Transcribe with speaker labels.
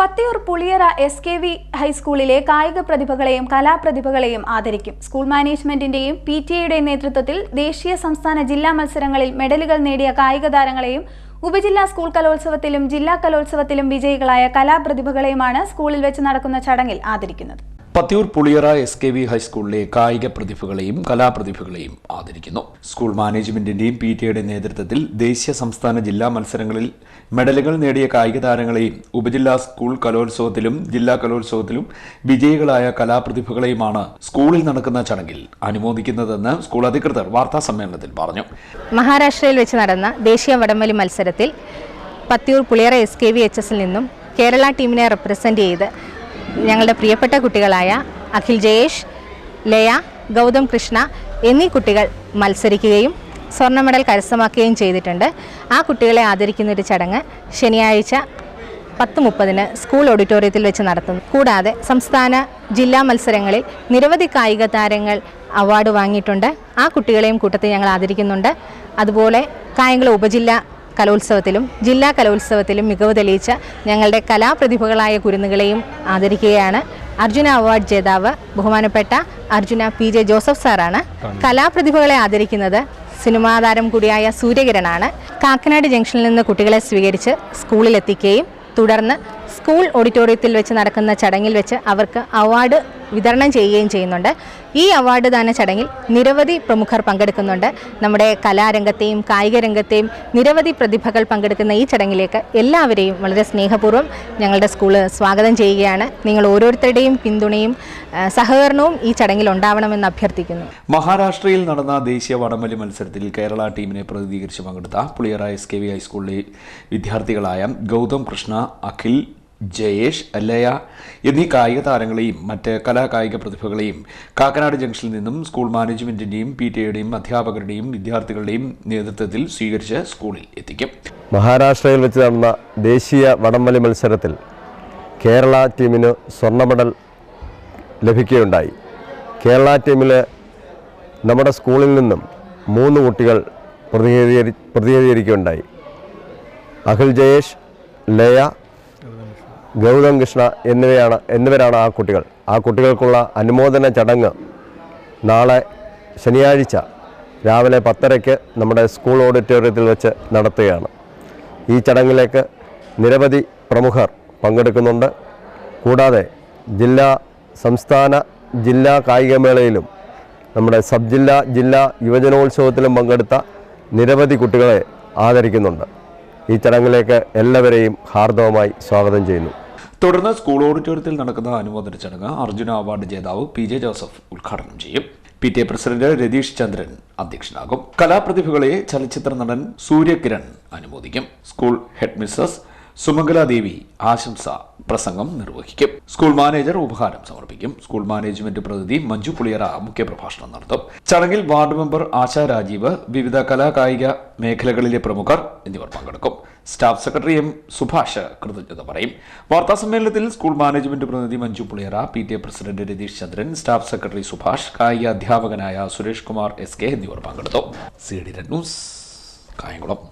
Speaker 1: Pathiyoor Puliyara S K V ഹൈസ്കൂളിലെ കായിക പ്രതിഭകളെയും കലാപ്രതിഭകളെയും ആദരിക്കും. സ്കൂൾ മാനേജ്മെന്റിന്റെയും പി ടി എയുടെയും നേതൃത്വത്തിൽ ദേശീയ സംസ്ഥാന ജില്ലാ മത്സരങ്ങളിൽ മെഡലുകൾ നേടിയ കായിക താരങ്ങളെയും ഉപജില്ലാ സ്കൂൾ കലോത്സവത്തിലും ജില്ലാ കലോത്സവത്തിലും വിജയികളായ കലാപ്രതിഭകളെയുമാണ് സ്കൂളിൽ വെച്ച് നടക്കുന്ന ചടങ്ങിൽ ആദരിക്കുന്നത്.
Speaker 2: Pathiyoor Puliyara S K V ഹൈസ്കൂളിലെ കായിക പ്രതിഭകളെയും കലാപ്രതിഭകളെയും ആദരിക്കുന്നു. സ്കൂൾ മാനേജ്മെന്റിന്റെയും പി ടി നേതൃത്വത്തിൽ ദേശീയ സംസ്ഥാന ജില്ലാ മത്സരങ്ങളിൽ മെഡലുകൾ നേടിയ കായിക താരങ്ങളെയും ഉപജില്ലാ സ്കൂൾ കലോത്സവത്തിലും ജില്ലാ കലോത്സവത്തിലും വിജയികളായ കലാപ്രതിഭകളെയുമാണ് സ്കൂളിൽ നടക്കുന്ന ചടങ്ങിൽ അനുമോദിക്കുന്നതെന്ന് സ്കൂൾ അധികൃതർ വാർത്താ സമ്മേളനത്തിൽ പറഞ്ഞു.
Speaker 3: മഹാരാഷ്ട്രയിൽ വെച്ച് നടന്ന ദേശീയ വടംവലി മത്സരത്തിൽ Pathiyoor Puliyara S K V H എസിൽ നിന്നും കേരള ടീമിനെ റെപ്രസെന്റ് ചെയ്ത് ഞങ്ങളുടെ പ്രിയപ്പെട്ട കുട്ടികളായ അഖിൽ ജയേഷ് ലയ ഗൗതം കൃഷ്ണ എന്നീ കുട്ടികൾ മത്സരിക്കുകയും സ്വർണ മെഡൽ കരസ്ഥമാക്കുകയും ചെയ്തിട്ടുണ്ട്. ആ കുട്ടികളെ ആദരിക്കുന്ന ഒരു ചടങ്ങ് ശനിയാഴ്ച പത്ത് മുപ്പതിന് സ്കൂൾ ഓഡിറ്റോറിയത്തിൽ വെച്ച് നടത്തുന്നു കൂടാതെ സംസ്ഥാന ജില്ലാ മത്സരങ്ങളിൽ നിരവധി കായിക താരങ്ങൾ അവാർഡ് വാങ്ങിയിട്ടുണ്ട്. ആ കുട്ടികളെയും കൂട്ടത്തിൽ ഞങ്ങൾ ആദരിക്കുന്നുണ്ട്. അതുപോലെ കായംകുളം ഉപജില്ല കലോത്സവത്തിലും ജില്ലാ കലോത്സവത്തിലും മികവ് തെളിയിച്ച ഞങ്ങളുടെ കലാപ്രതിഭകളായ കുരുന്നുകളെയും ആദരിക്കുകയാണ്. അർജുന അവാർഡ് ജേതാവ് ബഹുമാനപ്പെട്ട അർജുന പി ജെ ജോസഫ് സാറാണ്. കലാപ്രതിഭകളെ ആദരിക്കുന്നത് സിനിമാ താരം കൂടിയായ സൂര്യകിരണാണ് കാക്കനാട് ജംഗ്ഷനിൽ നിന്ന് കുട്ടികളെ സ്വീകരിച്ച് സ്കൂളിലെത്തിക്കുകയും തുടർന്ന് സ്കൂൾ ഓഡിറ്റോറിയത്തിൽ വെച്ച് നടക്കുന്ന ചടങ്ങിൽ വെച്ച് അവർക്ക് അവാർഡ് വിതരണം ചെയ്യുകയും ചെയ്യുന്നുണ്ട്. ഈ അവാർഡ് ദാന ചടങ്ങിൽ നിരവധി പ്രമുഖർ പങ്കെടുക്കുന്നുണ്ട്. നമ്മുടെ കലാരംഗത്തെയും കായിക രംഗത്തെയും നിരവധി പ്രതിഭകൾ പങ്കെടുക്കുന്ന ഈ ചടങ്ങിലേക്ക് എല്ലാവരെയും വളരെ സ്നേഹപൂർവം ഞങ്ങളുടെ സ്കൂൾ സ്വാഗതം ചെയ്യുകയാണ്. നിങ്ങൾ ഓരോരുത്തരുടെയും പിന്തുണയും സഹകരണവും ഈ ചടങ്ങിൽ ഉണ്ടാവണമെന്ന് അഭ്യർത്ഥിക്കുന്നു.
Speaker 2: മഹാരാഷ്ട്രയിൽ നടന്ന ദേശീയ വടംവലി മത്സരത്തിൽ കേരള ടീമിനെ പ്രതിനിധീകരിച്ച് പങ്കെടുത്ത പുളിയറ എസ് കെ വി ഹൈസ്കൂളിലെ വിദ്യാർത്ഥികളായ ഗൗതം കൃഷ്ണ അഖിൽ ജയേഷ് ലയ എന്നീ കായിക താരങ്ങളെയും മറ്റ് കലാകായിക പ്രതിഭകളെയും കാക്കനാട് ജംഗ്ഷനിൽ നിന്നും സ്കൂൾ മാനേജ്മെന്റിന്റെയും പി ടി എയുടെയും അധ്യാപകരുടെയും വിദ്യാർത്ഥികളുടെയും നേതൃത്വത്തിൽ സ്വീകരിച്ച് സ്കൂളിൽ എത്തിക്കും.
Speaker 4: മഹാരാഷ്ട്രയിൽ വെച്ച് നടന്ന ദേശീയ വടംവലി മത്സരത്തിൽ കേരള ടീമിന് സ്വർണ മെഡൽ ലഭിക്കുകയുണ്ടായി. കേരള ടീമിലെ നമ്മുടെ സ്കൂളിൽ നിന്നും മൂന്ന് കുട്ടികൾ പ്രതിനിധീകരി പ്രതിനിധീകരിക്കുകയുണ്ടായി. അഖിൽ ജയേഷ് ലയ ഗൗതം കൃഷ്ണ എന്നിവയാണ് എന്നിവരാണ് ആ കുട്ടികൾ. ആ കുട്ടികൾക്കുള്ള അനുമോദന ചടങ്ങ് നാളെ ശനിയാഴ്ച രാവിലെ പത്തരയ്ക്ക് നമ്മുടെ സ്കൂൾ ഓഡിറ്റോറിയത്തിൽ വെച്ച് നടത്തുകയാണ്. ഈ ചടങ്ങിലേക്ക് നിരവധി പ്രമുഖർ പങ്കെടുക്കുന്നുണ്ട്. കൂടാതെ ജില്ലാ സംസ്ഥാന ജില്ലാ കായികമേളയിലും നമ്മുടെ സബ് ജില്ലാ ജില്ലാ യുവജനോത്സവത്തിലും പങ്കെടുത്ത നിരവധി കുട്ടികളെ ആദരിക്കുന്നുണ്ട്. ഈ ചടങ്ങിലേക്ക് എല്ലാവരെയും ഹാർദവമായി സ്വാഗതം ചെയ്യുന്നു.
Speaker 2: തുടർന്ന് സ്കൂൾ ഓഡിറ്റോറിയത്തിൽ നടക്കുന്ന അനുമോദന ചടങ്ങ് അർജുന അവാർഡ് ജേതാവ് പി ജെ ജോസഫ് ഉദ്ഘാടനം ചെയ്യും. P T A president Ratheesh Chandran അധ്യക്ഷനാകും. കലാപ്രതിഭകളെ ചലച്ചിത്ര നടൻ Suryakiran അനുമോദിക്കും. School head Mrs Sumangala Devi ആശംസ പ്രസംഗം നിർവഹിക്കും. സ്കൂൾ മാനേജർ ഉപഹാരം സമർപ്പിക്കും. സ്കൂൾ മാനേജ്മെന്റ് പ്രതിനിധി മഞ്ജു പുളിയറ മുഖ്യപ്രഭാഷണം നടത്തും. ചടങ്ങിൽ വാർഡ് മെമ്പർ ആശാ രാജീവ് വിവിധ കലാകായിക മേഖലകളിലെ പ്രമുഖർ എന്നിവർ പങ്കെടുക്കും. സ്റ്റാഫ് സെക്രട്ടറി എം സുഭാഷ് കൃതജ്ഞത പറയും. വാർത്താ സമ്മേളനത്തിൽ സ്കൂൾ മാനേജ്മെന്റ് പ്രതിനിധി Manju Puliyara P T A president Ratheesh Chandran staff secretary Subhash കായിക അധ്യാപകനായ സുരേഷ് കുമാർ എസ് കെ എന്നിവർ പങ്കെടുത്തു. C D news Kayamkulam.